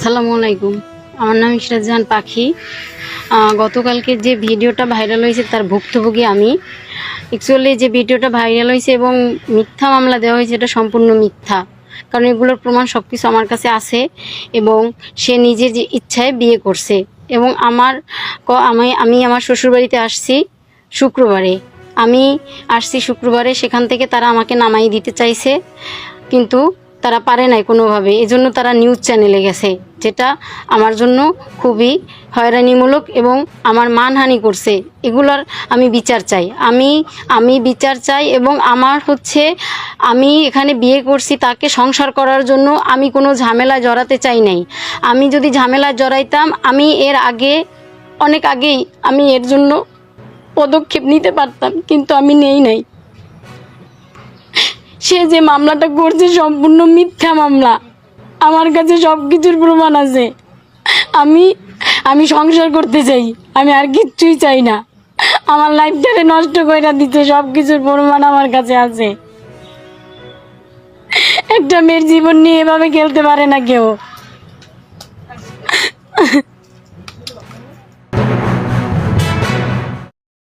সালামু আলাইকুম। আমার নাম ইশরাত জাহান পাখি গতকালকে যে ভিডিওটা ভাইরাল হয়েছে তার ভুক্তভোগী আমি। অ্যাকচুয়ালি যে ভিডিওটা ভাইরাল হয়েছে এবং মিথ্যা মামলা দেওয়া হয়েছে এটা সম্পূর্ণ মিথ্যা। কারণ এগুলোর প্রমাণ সব কিছু আমার কাছে আছে এবং সে নিজের যে ইচ্ছায় বিয়ে করছে এবং আমার আমি আমি আমার শ্বশুরবাড়িতে আসছি শুক্রবারে। আমি আসছি শুক্রবারে, সেখান থেকে তারা আমাকে নামাই দিতে চাইছে। কিন্তু তারা পারে নাই কোনোভাবে। এজন্য তারা নিউজ চ্যানেলে গেছে, যেটা আমার জন্য খুবই হয়রানিমূলক এবং আমার মানহানি করছে। এগুলোর আমি বিচার চাই। আমি আমি বিচার চাই এবং আমার হচ্ছে, আমি এখানে বিয়ে করছি তাকে সংসার করার জন্য আমি কোনো ঝামেলা জড়াতে চাই নাই। আমি যদি ঝামেলা জড়াইতাম, আমি এর আগে, অনেক আগেই আমি এর জন্য পদক্ষেপ নিতে পারতাম, কিন্তু আমি নেই নাই। সে যে মামলাটা করছে সম্পূর্ণ মিথ্যা মামলা। আমার কাছে সব কিছুর প্রমাণ আছে। আমি আমি সংসার করতে চাই। আমি আর কিচ্ছুই চাই না। আমার লাইফটাকে নষ্ট করে দিতে সব কিছুর প্রমাণ আমার কাছে আছে। একটা মেয়ের জীবন নিয়ে এভাবে খেলতে পারে না কেউ।